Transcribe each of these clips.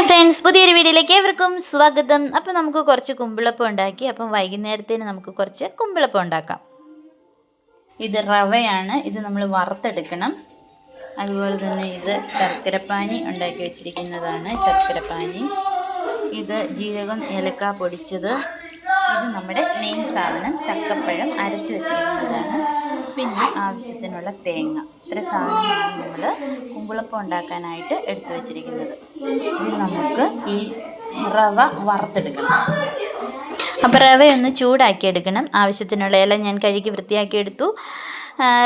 Hi friends പുതിയൊരു വീഡിയോയിലേക്ക് ഏവർക്കും സ്വാഗതം. അപ്പോൾ നമുക്ക് കുറച്ച് കുമ്പിളപ്പം ഉണ്ടാക്കി അപ്പം വൈകുന്നേരത്തേന് നമുക്ക് കുറച്ച് കുമ്പിളപ്പം ഉണ്ടാക്കാം. ഇത് റവയാണ് ഇത് നമ്മൾ വറുത്തെടുക്കണം. അതുപോലെ തന്നെ ഇത് ശർക്കരപ്പാനി ഉണ്ടാക്കി വെച്ചിരിക്കുന്നതാണ് ശർക്കരപ്പാനി. ഇത് ജീരകം ഏലക്ക പൊടിച്ചത്. ഇത് നമ്മുടെ മെയിൻ സാധനം ചക്കപ്പഴം അരച്ച് വെച്ചിരിക്കുന്നതാണ്. പിന്നെ ആവശ്യത്തിനുള്ള തേങ്ങ. ഇത്ര സാധനങ്ങളാണ് നമ്മൾ കുമ്പിളപ്പം ഉണ്ടാക്കാനായിട്ട് എടുത്തു വച്ചിരിക്കുന്നത്. ഇത് നമുക്ക് ഈ റവ വറുത്തെടുക്കണം. അപ്പോൾ റവയൊന്ന് ചൂടാക്കി എടുക്കണം ആവശ്യത്തിനുള്ള ഇല ഞാൻ കഴുകി വൃത്തിയാക്കി എടുത്തു.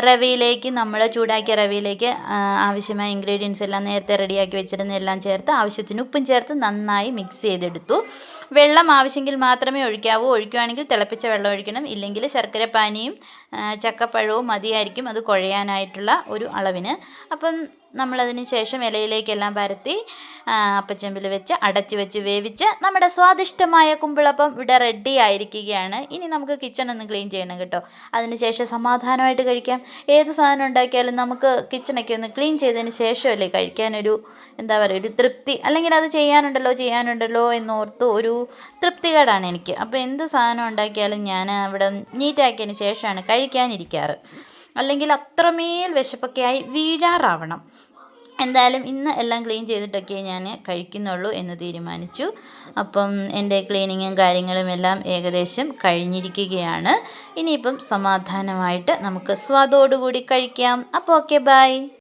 റവയിലേക്ക് നമ്മൾ ചൂടാക്കിയ റവയിലേക്ക് ആവശ്യമായ ഇൻഗ്രീഡിയൻസ് എല്ലാം നേരത്തെ റെഡിയാക്കി വെച്ചിരുന്ന എല്ലാം ചേർത്ത് ആവശ്യത്തിന് ഉപ്പും ചേർത്ത് നന്നായി മിക്സ് ചെയ്തെടുത്തു. വെള്ളം ആവശ്യമെങ്കിൽ മാത്രമേ ഒഴിക്കാവൂ. ഒഴിക്കുകയാണെങ്കിൽ തിളപ്പിച്ച വെള്ളം ഒഴിക്കണം. ഇല്ലെങ്കിൽ ശർക്കര പാനിയും ചക്കപ്പഴവും മതിയായിരിക്കും. അത് കുഴയാനായിട്ടുള്ള ഒരു അളവിന്. അപ്പം നമ്മളതിന് ശേഷം ഇലയിലേക്കെല്ലാം പരത്തി അപ്പച്ചമ്പിൽ വെച്ച് അടച്ചു വെച്ച് വേവിച്ച് നമ്മുടെ സ്വാദിഷ്ടമായ കുമ്പിളപ്പം ഇവിടെ റെഡി ആയിരിക്കുകയാണ്. ഇനി നമുക്ക് കിച്ചൺ ഒന്ന് ക്ലീൻ ചെയ്യണം കേട്ടോ. അതിന് ശേഷം സമാധാനമായിട്ട് കഴിക്കാം. ഏത് സാധനം ഉണ്ടാക്കിയാലും നമുക്ക് കിച്ചണൊക്കെ ഒന്ന് ക്ലീൻ ചെയ്തതിന് ശേഷമല്ലേ കഴിക്കാനൊരു എന്താ പറയുക ഒരു തൃപ്തി? അല്ലെങ്കിൽ അത് ചെയ്യാനുണ്ടല്ലോ ചെയ്യാനുണ്ടല്ലോ എന്നോർത്ത് ഒരു തൃപ്തികേടാണ് എനിക്ക്. അപ്പോൾ എന്ത് സാധനം ഉണ്ടാക്കിയാലും ഞാൻ അവിടെ നീറ്റാക്കിയതിന് ശേഷമാണ് കഴിക്കാനിരിക്കാറ്. അല്ലെങ്കിൽ അത്രമേൽ വിശപ്പൊക്കെയായി വീഴാറാവണം. എന്തായാലും ഇന്ന് എല്ലാം ക്ലീൻ ചെയ്തിട്ടൊക്കെ ഞാൻ കഴിക്കുന്നുള്ളൂ എന്ന് തീരുമാനിച്ചു. അപ്പം എന്റെ ക്ലീനിങ്ങും കാര്യങ്ങളും എല്ലാം ഏകദേശം കഴിഞ്ഞിരിക്കുകയാണ്. ഇനിയിപ്പം സമാധാനമായിട്ട് നമുക്ക് സ്വാദോടുകൂടി കഴിക്കാം. അപ്പോൾ ഓക്കെ ബൈ